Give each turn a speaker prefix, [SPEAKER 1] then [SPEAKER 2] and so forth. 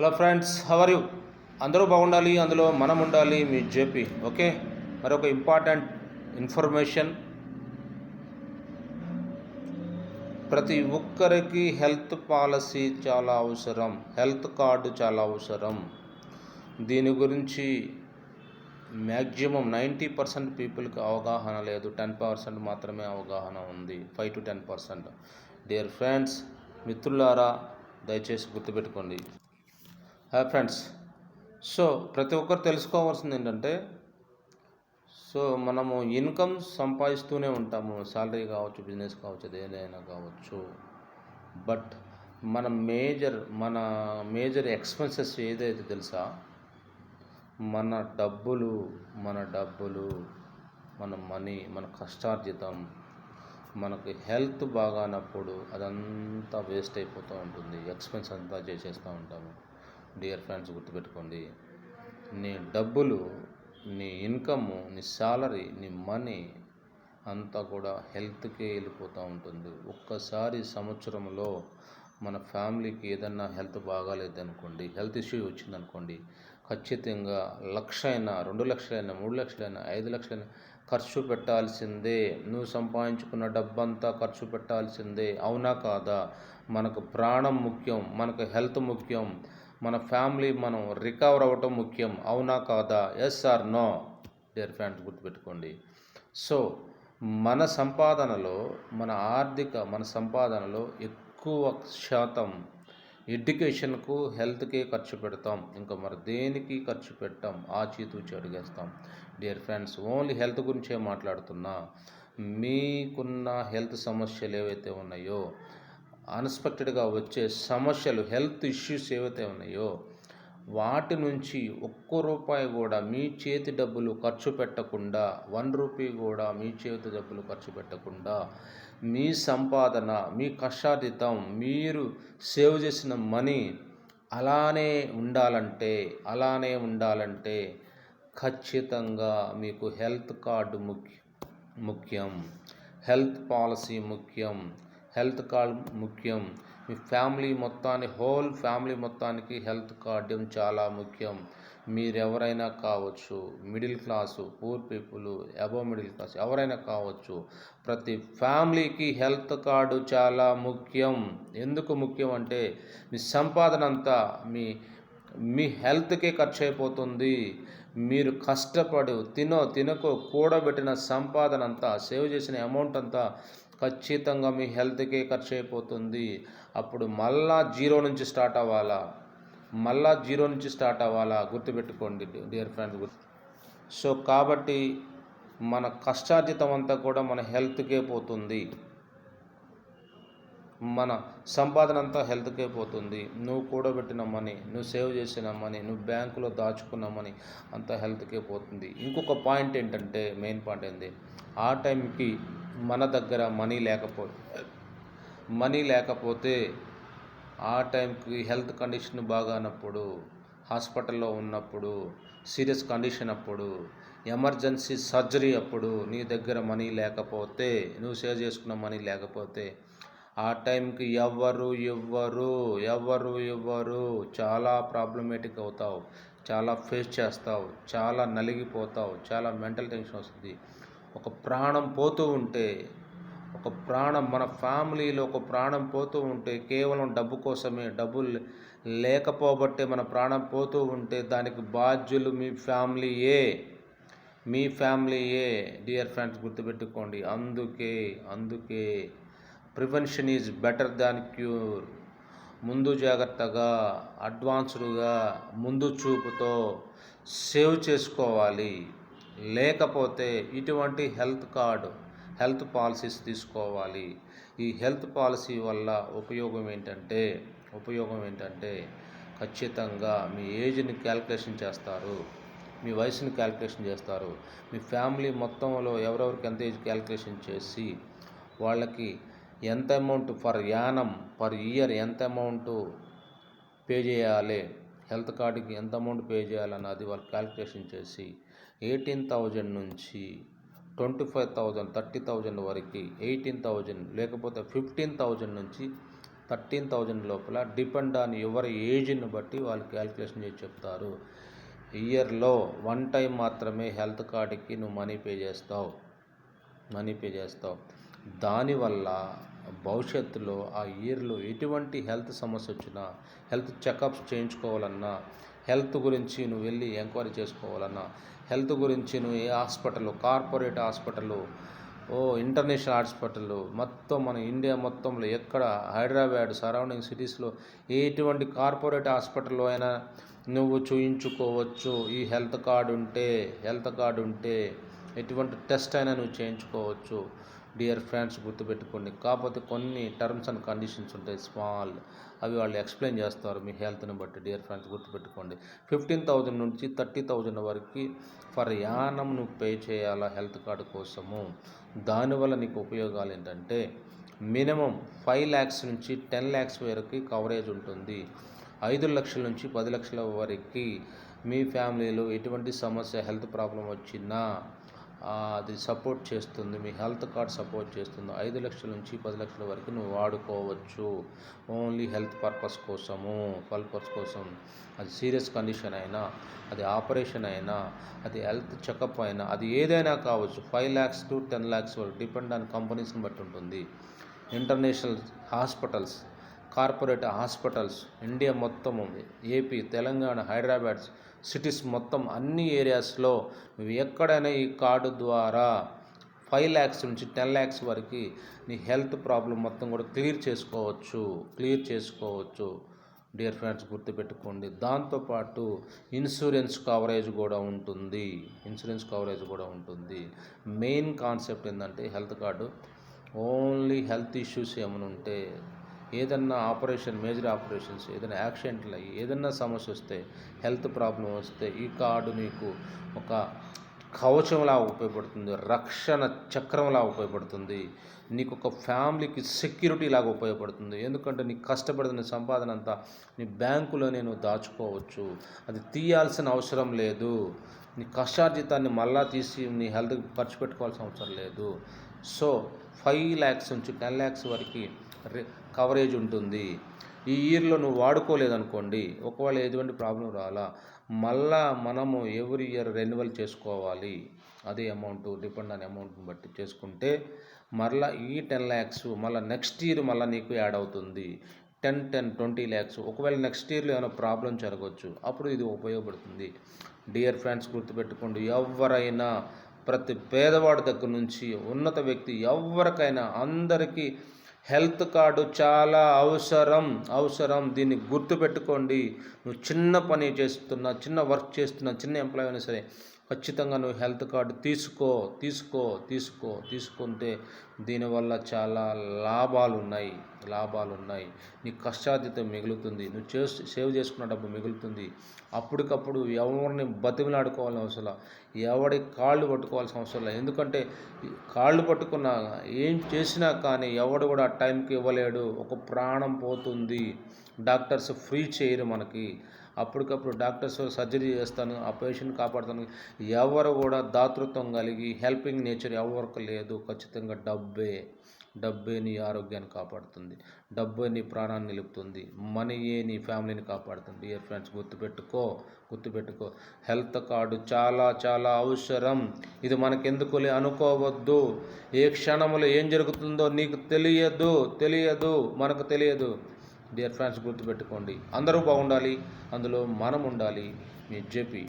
[SPEAKER 1] Hello friends how are you అందరూ బాగుండాలి అందులో మనం ఉండాలి మీ జేపీ. ఓకే? మరి ఒక ఇంపార్టెంట్ ఇన్ఫర్మేషన్ ప్రతి ఒక్కరికి హెల్త్ పాలసీ చాలా అవసరం. హెల్త్ కార్డు చాలా అవసరం. దీని గురించి మ్యాక్సిమం నైంటీ పర్సెంట్ పీపుల్కి అవగాహన లేదు. టెన్ పర్సెంట్ మాత్రమే అవగాహన ఉంది. Five to ten percent dear friends మిత్రులారా దయచేసి గుర్తుపెట్టుకోండి. హాయ్ ఫ్రెండ్స్ సో ప్రతి ఒక్కరు తెలుసుకోవాల్సింది ఏంటంటే సో మనము ఇన్కమ్ సంపాదిస్తూనే ఉంటాము. శాలరీ కావచ్చు బిజినెస్ కావచ్చు ఏదైనా కావచ్చు. బట్ మన మేజర్ మన మేజర్ ఎక్స్పెన్సెస్ ఏదైతే తెలుసా మన డబ్బులు మన డబ్బులు మన మనీ మన కష్టార్జితం మనకి హెల్త్ బాగానప్పుడు అదంతా వేస్ట్ అయిపోతూ ఉంటుంది. ఎక్స్పెన్స్ అంతా చేసేస్తూ ఉంటాము. డియర్ ఫ్రెండ్స్ గుర్తుపెట్టుకోండి. నీ డబ్బులు నీ ఇన్కమ్ నీ సాలరీ నీ మనీ అంతా కూడా హెల్త్కే వెళ్ళిపోతూ ఉంటుంది. ఒక్కసారి సంవత్సరంలో మన ఫ్యామిలీకి ఏదన్నా హెల్త్ బాగాలేదనుకోండి హెల్త్ ఇష్యూ వచ్చిందనుకోండి ఖచ్చితంగా లక్ష అయినా రెండు లక్షలైనా మూడు లక్షలైనా ఐదు లక్షలైనా ఖర్చు పెట్టాల్సిందే. నువ్వు సంపాదించుకున్న డబ్బంతా ఖర్చు పెట్టాల్సిందే. అవునా కాదా? మనకు ప్రాణం ముఖ్యం మనకు హెల్త్ ముఖ్యం. మన ఫ్యామిలీ మనం రికవర్ అవ్వటం ముఖ్యం. అవునా కాదా? Yes or no dear friends గుర్తుపెట్టుకోండి. సో మన సంపాదనలో మన ఆర్థిక మన సంపాదనలో ఎక్కువ శాతం ఎడ్యుకేషన్కు హెల్త్కే ఖర్చు పెడతాం. ఇంకా మరి దేనికి ఖర్చు పెట్టాం? ఆచితూచి అడిగేస్తాం. డియర్ ఫ్రెండ్స్ ఓన్లీ హెల్త్ గురించే మాట్లాడుతున్నా. మీకున్న హెల్త్ సమస్యలు ఏవైతే ఉన్నాయో అన్ఎక్స్పెక్టెడ్గా వచ్చే సమస్యలు హెల్త్ ఇష్యూస్ ఏవైతే ఉన్నాయో వాటి నుంచి ఒక్క రూపాయి కూడా మీ చేతి డబ్బులు ఖర్చు పెట్టకుండా వన్ రూపీ కూడా మీ చేతి డబ్బులు ఖర్చు పెట్టకుండా మీ సంపాదన మీ కష్టార్జితం మీరు సేవ్ చేసిన మనీ అలానే ఉండాలంటే అలానే ఉండాలంటే ఖచ్చితంగా మీకు హెల్త్ కార్డు ముఖ్య ముఖ్యం. హెల్త్ పాలసీ ముఖ్యం. హెల్త్ కార్డ్ ముఖ్యం. మీ ఫ్యామిలీ మొత్తాన్ని హోల్ ఫ్యామిలీ మొత్తానికి హెల్త్ కార్డు చాలా ముఖ్యం. మీరు ఎవరైనా కావచ్చు middle class poor people above middle class ఎవరైనా కావచ్చు ప్రతి ఫ్యామిలీకి హెల్త్ కార్డు చాలా ముఖ్యం. ఎందుకు ముఖ్యం అంటే మీ సంపాదన అంతా మీ మీ హెల్త్కే ఖర్చు అయిపోతుంది మీరు కష్టపడు తినో తినకో కూడబెట్టిన సంపాదన అంతా సేవ్ చేసిన అమౌంట్ అంతా ఖచ్చితంగా మీ హెల్త్కే ఖర్చు అయిపోతుంది అప్పుడు మళ్ళా జీరో నుంచి స్టార్ట్ అవ్వాలా? మళ్ళా జీరో నుంచి స్టార్ట్ అవ్వాలా? గుర్తుపెట్టుకోండి డియర్ ఫ్రెండ్స్ గుర్తు. సో కాబట్టి మన కష్టార్జితం అంతా కూడా మన హెల్త్కే పోతుంది. మన సంపాదన అంతా హెల్త్కే పోతుంది. నువ్వు కూడబెట్టిన మనీ నువ్వు సేవ్ చేసిన మనీ నువ్వు బ్యాంకులో దాచుకున్న మనీ అంతా హెల్త్కే పోతుంది. ఇంకొక పాయింట్ ఏంటంటే మెయిన్ పాయింట్ ఏంటి ఆ టైంకి మన దగ్గర మనీ లేకపోతే మనీ లేకపోతే ఆ టైంకి హెల్త్ కండిషన్ బాగానప్పుడు హాస్పిటల్లో ఉన్నప్పుడు సీరియస్ కండిషన్ అప్పుడు ఎమర్జెన్సీ సర్జరీ అప్పుడు నీ దగ్గర మనీ లేకపోతే నువ్వు సేవ్ చేసుకున్న మనీ లేకపోతే ఆ టైంకి ఎవ్వరు ఎవ్వరు ఎవరు చాలా ప్రాబ్లమేటిక్ అవుతావు. చాలా ఫేస్ చేస్తావు. చాలా నలిగిపోతావు. చాలా మెంటల్ టెన్షన్ వస్తుంది. ఒక ప్రాణం పోతూ ఉంటే ఒక ప్రాణం మన ఫ్యామిలీలో ఒక ప్రాణం పోతూ ఉంటే కేవలం డబ్బు కోసమే డబ్బులు లేకపోబట్టే మన ప్రాణం పోతూ ఉంటే దానికి బాధ్యులు మీ ఫ్యామిలీయే. మీ ఫ్యామిలీయే డియర్ ఫ్రెండ్స్ గుర్తుపెట్టుకోండి. అందుకే అందుకే prevention is better than cure. ముందు జాగ్రత్తగా అడ్వాన్స్డ్గా ముందు చూపుతో సేవ్ చేసుకోవాలి. లేకపోతే ఇటువంటి హెల్త్ కార్డు హెల్త్ పాలసీస్ తీసుకోవాలి. ఈ హెల్త్ పాలసీ వల్ల ఉపయోగం ఏంటంటే ఉపయోగం ఏంటంటే ఖచ్చితంగా మీ ఏజ్ని క్యాల్కులేషన్ చేస్తారు. మీ వయసుని క్యాల్కులేషన్ చేస్తారు. మీ ఫ్యామిలీ మొత్తంలో ఎవరెవరికి ఎంత ఏజ్ క్యాల్కులేషన్ చేసి వాళ్ళకి ఎంత amount per annum per year ఎంత అమౌంట్ పే చేయాలి హెల్త్ కార్డుకి ఎంత అమౌంట్ పే చేయాలన్నది వాళ్ళు క్యాల్కులేషన్ చేసి ఎయిటీన్ థౌజండ్ నుంచి twenty five thousand thirty thousand వరకు ఎయిటీన్ థౌజండ్ లేకపోతే ఫిఫ్టీన్ థౌజండ్ నుంచి థర్టీన్ థౌజండ్ లోపల డిపెండ్ ఆన్ ఎవరి ఏజ్ని బట్టి వాళ్ళు క్యాలిక్యులేషన్ చేసి చెప్తారు. ఇయర్లో వన్ టైం మాత్రమే హెల్త్ కార్డుకి నువ్వు మనీ పే చేస్తావు. మనీ పే చేస్తావు. దానివల్ల భవిష్యత్తులో ఆ ఇయర్లో ఎటువంటి హెల్త్ సమస్య వచ్చినా హెల్త్ చెకప్స్ చేయించుకోవాలన్నా హెల్త్ గురించి నువ్వు వెళ్ళి ఎంక్వైరీ చేసుకోవాలన్నా హెల్త్ గురించి నువ్వు ఏ హాస్పిటల్ కార్పొరేట్ హాస్పిటల్ ఓ ఇంటర్నేషనల్ హాస్పిటల్ మొత్తం మన ఇండియా మొత్తంలో ఎక్కడ హైదరాబాద్ సరౌండింగ్ సిటీస్లో ఎటువంటి కార్పొరేట్ హాస్పిటల్లో అయినా నువ్వు చూయించుకోవచ్చు. ఈ హెల్త్ కార్డు ఉంటే హెల్త్ కార్డు ఉంటే ఎటువంటి టెస్ట్ అయినా నువ్వు చేయించుకోవచ్చు. డియర్ ఫ్రెండ్స్ గుర్తుపెట్టుకోండి. కాకపోతే కొన్ని టర్మ్స్ అండ్ కండిషన్స్ ఉంటాయి స్మాల్. అవి వాళ్ళు ఎక్స్ప్లెయిన్ చేస్తారు మీ హెల్త్ని బట్టి డియర్ ఫ్రెండ్స్ గుర్తుపెట్టుకోండి. ఫిఫ్టీన్ థౌజండ్ నుంచి థర్టీ థౌజండ్ వరకు ఫర్ యానం నువ్వు పే చేయాలా హెల్త్ కార్డు కోసము? దానివల్ల నీకు ఉపయోగాలు ఏంటంటే మినిమం ఫైవ్ ల్యాక్స్ నుంచి టెన్ ల్యాక్స్ వరకు కవరేజ్ ఉంటుంది. ఐదు లక్షల నుంచి పది లక్షల వరకు మీ ఫ్యామిలీలో ఎటువంటి సమస్య హెల్త్ ప్రాబ్లం వచ్చినా అది సపోర్ట్ చేస్తుంది. మీ హెల్త్ కార్డ్ సపోర్ట్ చేస్తుంది. ఐదు లక్షల నుంచి పది లక్షల వరకు నువ్వు వాడుకోవచ్చు. ఓన్లీ హెల్త్ పర్పస్ కోసము పర్పస్ కోసం. అది సీరియస్ కండిషన్ అయినా అది ఆపరేషన్ అయినా అది హెల్త్ చెకప్ అయినా అది ఏదైనా కావచ్చు. Five lakhs to ten lakhs వరకు డిపెండ్ ఆన్ కంపెనీస్ని బట్టి ఉంటుంది. International hospitals corporate hospitals India మొత్తం ఉంది. ఏపీ తెలంగాణ హైదరాబాద్ సిటీస్ మొత్తం అన్ని ఏరియాస్లో నువ్వు ఎక్కడైనా ఈ కార్డు ద్వారా ఫైవ్ ల్యాక్స్ నుంచి టెన్ ల్యాక్స్ వరకు నీ హెల్త్ ప్రాబ్లం మొత్తం కూడా క్లియర్ చేసుకోవచ్చు. క్లియర్ చేసుకోవచ్చు. డియర్ ఫ్రెండ్స్ గుర్తుపెట్టుకోండి. దాంతోపాటు ఇన్సూరెన్స్ కవరేజ్ కూడా ఉంటుంది. ఇన్సూరెన్స్ కవరేజ్ కూడా ఉంటుంది. మెయిన్ కాన్సెప్ట్ ఏంటంటే health card. Only health issues ఏమైనా ఉంటే ఏదన్నా ఆపరేషన్ మేజర్ ఆపరేషన్స్ ఏదైనా యాక్సిడెంట్లు అయ్యి ఏదన్నా సమస్య వస్తే హెల్త్ ప్రాబ్లం వస్తే ఈ కార్డు నీకు ఒక కవచంలా ఉపయోగపడుతుంది రక్షణ చక్రంలా ఉపయోగపడుతుంది. నీకు ఒక ఫ్యామిలీకి సెక్యూరిటీ లాగా ఉపయోగపడుతుంది. ఎందుకంటే నీకు కష్టపడుతున్న సంపాదన అంతా నీ బ్యాంకులో నేను దాచుకోవచ్చు. అది తీయాల్సిన అవసరం లేదు. నీ కష్టార్జితాన్ని మళ్ళా తీసి నీ హెల్త్కి ఖర్చు పెట్టుకోవాల్సిన అవసరం లేదు. సో ఫైవ్ ల్యాక్స్ నుంచి టెన్ ల్యాక్స్ వరకు కవరేజ్ ఉంటుంది. ఈ ఇయర్లో నువ్వు వాడుకోలేదనుకోండి ఒకవేళ ఎటువంటి ప్రాబ్లం రాలా మళ్ళా మనము ఎవ్రీ ఇయర్ రెన్యువల్ చేసుకోవాలి. అదే అమౌంట్ డిపెండ్ ఆన్ అమౌంట్ని బట్టి చేసుకుంటే మరలా ఈ టెన్ ల్యాక్స్ మళ్ళీ నెక్స్ట్ ఇయర్ మళ్ళీ నీకు యాడ్ అవుతుంది. Ten ten twenty lakhs. ఒకవేళ నెక్స్ట్ ఇయర్లో ఏమైనా ప్రాబ్లం జరగవచ్చు అప్పుడు ఇది ఉపయోగపడుతుంది. డియర్ ఫ్రెండ్స్ గుర్తుపెట్టుకోండి ఎవరైనా ప్రతి పేదవాడి దగ్గర నుంచి ఉన్నత వ్యక్తి ఎవరికైనా అందరికీ హెల్త్ కార్డు చాలా అవసరం అవసరం. దీన్ని గుర్తుపెట్టుకోండి. నువ్వు చిన్న పని చేస్తున్నా చిన్న వర్క్ చేస్తున్నా చిన్న ఎంప్లాయ్ అయినా సరే ఖచ్చితంగా నువ్వు హెల్త్ కార్డు తీసుకో తీసుకో తీసుకో తీసుకుంటే దీనివల్ల చాలా లాభాలు ఉన్నాయి లాభాలు ఉన్నాయి నీ కష్టార్జితం మిగులుతుంది. నువ్వు చే సేవ్ చేసుకున్న డబ్బు మిగులుతుంది. అప్పటికప్పుడు ఎవరిని బతిమిలాడుకోవాల్సిన అవసరం ఎవడి కాళ్ళు పట్టుకోవాల్సిన అవసరం లేదు ఎందుకంటే కాళ్ళు పట్టుకున్న ఏం చేసినా కానీ ఎవడు కూడా టైంకి ఇవ్వలేడు. ఒక ప్రాణం పోతుంది. డాక్టర్స్ ఫ్రీ చేయరు మనకి. అప్పటికప్పుడు డాక్టర్స్ సర్జరీ చేస్తాను ఆ పేషెంట్ కాపాడుతాను. ఎవరు కూడా దాతృత్వం కలిగి హెల్పింగ్ నేచర్ ఎవరికి లేదు. ఖచ్చితంగా డబ్బు డబ్బే డబ్బే నీ ఆరోగ్యాన్ని కాపాడుతుంది. డబ్బే నీ ప్రాణాన్ని నిలుపుతుంది. మనీయే నీ ఫ్యామిలీని కాపాడుతుంది. డియర్ ఫ్రెండ్స్ గుర్తుపెట్టుకో గుర్తుపెట్టుకో. హెల్త్ కార్డు చాలా చాలా అవసరం. ఇది మనకెందుకులే అనుకోవద్దు. ఏ క్షణంలో ఏం జరుగుతుందో నీకు తెలియదు తెలియదు మనకు తెలియదు. డియర్ ఫ్రెండ్స్ గుర్తుపెట్టుకోండి. అందరూ బాగుండాలి. అందులో మనం ఉండాలి మీ జేపీ.